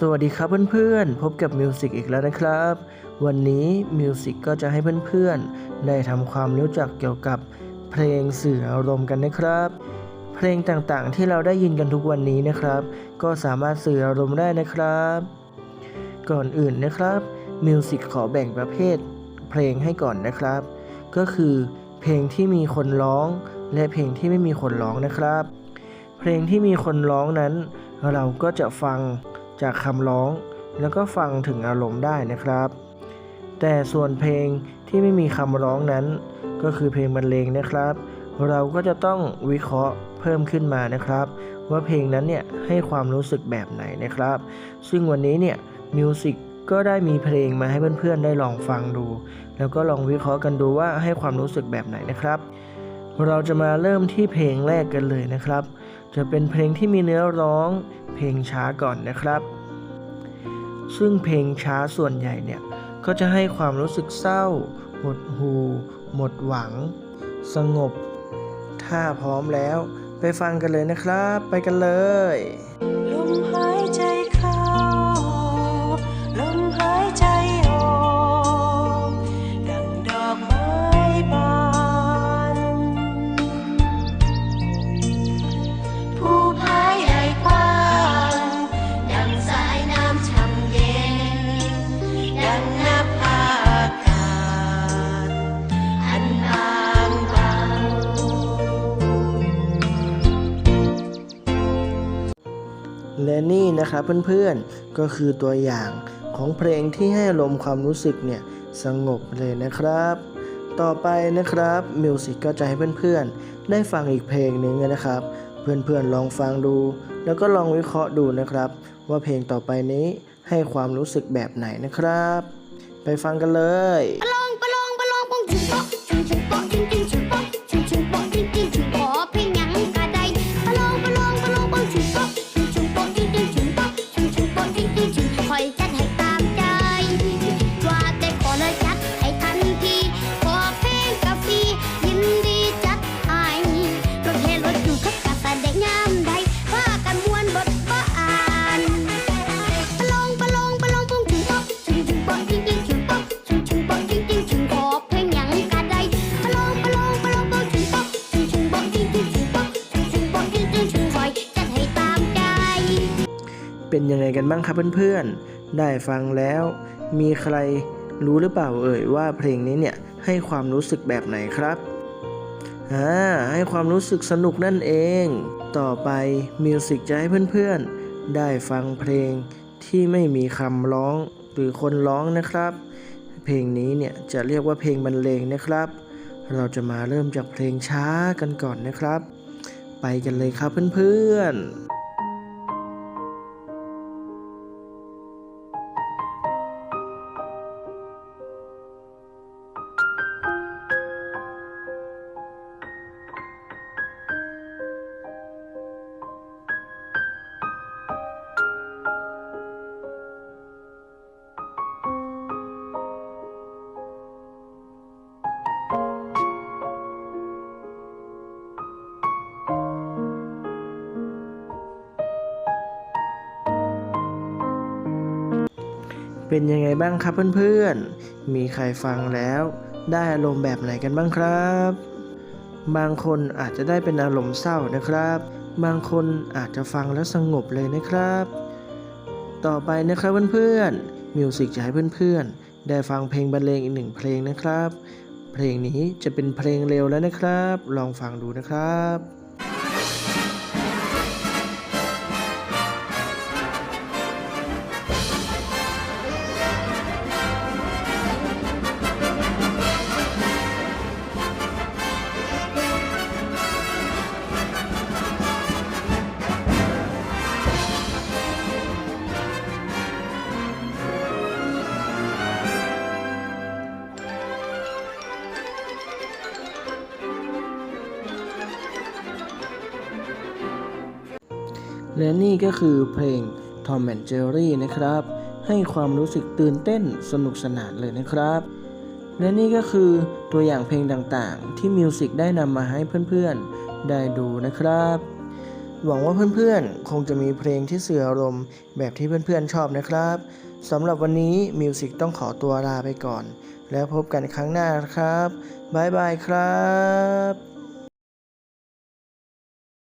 สวัสดีครับเพื่อนๆ พบกับมิวสิกอีกแล้วนะครับ วันนี้มิวสิกก็จะให้เพื่อนๆ ได้ทำความรู้จักเกี่ยวกับเพลงสื่ออารมณ์กันนะครับ เพลงต่างๆ ที่เราได้ยินกันทุกวันนี้นะครับ ก็สามารถสื่ออารมณ์ได้นะครับ ก่อนอื่นนะครับมิวสิกขอแบ่งประเภท เพลงให้ก่อนนะครับ ก็คือเพลงที่มีคนร้อง และเพลงที่ไม่มีคนร้องนะครับ เพลงที่มีคนร้องนั้น เราก็จะฟัง จากคำร้อง แล้วก็ฟังถึงอารมณ์ได้นะครับ แต่ส่วนเพลงที่ไม่มีคำร้องนั้น ก็คือเพลงบรรเลงนะครับ เราก็จะต้องวิเคราะห์เพิ่มขึ้นมานะครับ ว่าเพลงนั้นเนี่ยให้ความรู้สึกแบบไหนนะครับ ซึ่งวันนี้เนี่ยมิวสิกก็ได้มีเพลงมาให้เพื่อนๆได้ลองฟังดู แล้วก็ลองวิเคราะห์กันดูว่าให้ความรู้สึกแบบไหนนะครับ เราจะมาเริ่มที่เพลงแรกกันเลยนะครับ จะเป็นเพลงที่มีเนื้อร้อง เพลงช้าก่อนนะครับ ซึ่งเพลงช้าส่วนใหญ่เนี่ยก็จะให้ความรู้สึกเศร้า หดหู่หมดหวัง สงบ ถ้าพร้อมแล้ว ไปฟังกันเลยนะครับ ไปกันเลย นี่นะครับเพื่อนๆ ก็คือตัวอย่างของเพลงที่ให้ลมความรู้สึกเนี่ยสงบเลยนะครับ ต่อไปนะครับมิวสิกก็จะให้เพื่อนๆ ได้ฟังอีกเพลงหนึ่งนะครับ เพื่อนๆลองฟังดู แล้วก็ลองวิเคราะห์ดูนะครับ ว่าเพลงต่อไปนี้ให้ความรู้สึกแบบไหนนะครับ ไปฟังกันเลย กันบ้างครับเพื่อนๆ ได้ฟังแล้ว มีใครรู้หรือเปล่าเอ่ยว่าเพลงนี้เนี่ยให้ความรู้สึกแบบไหนครับอ่าให้ความรู้สึกสนุกนั่นเอง ต่อไปมิวสิกจะให้เพื่อนๆ ได้ฟังเพลงที่ไม่มีคำร้องหรือคนร้องนะครับ เพลงนี้เนี่ยจะเรียกว่าเพลงบรรเลงนะครับ เราจะมาเริ่มจากเพลงช้ากันก่อนนะครับ ไปกันเลยครับเพื่อนๆ เป็นยังไงบ้างครับเพื่อนๆ มีใครฟังแล้ว ได้อารมณ์แบบไหนกันบ้างครับ บางคนอาจจะได้เป็นอารมณ์เศร้านะครับ บางคนอาจจะฟังแล้วสงบเลยนะครับ ต่อไปนะครับเพื่อนๆ มิวสิกจะให้เพื่อนๆ ได้ฟังเพลงบรรเลงอีกหนึ่งเพลงนะครับ เพลงนี้จะเป็นเพลงเร็วแล้วนะครับ ลองฟังดูนะครับ และนี่ก็คือเพลง Tom and Jerry นะครับ ให้ความรู้สึกตื่นเต้นสนุกสนานเลยนะครับ และนี่ก็คือตัวอย่างเพลงต่างๆ ที่มิวสิกได้นำมาให้เพื่อนๆ ได้ดูนะครับ หวังว่าเพื่อนๆ คงจะมีเพลงที่เสื่ออารมณ์แบบที่เพื่อนๆ ชอบนะครับสำหรับวันนี้มิวสิกต้องขอตัวลาไปก่อน แล้วพบกันครั้งหน้านะครับบ๊ายบายครับ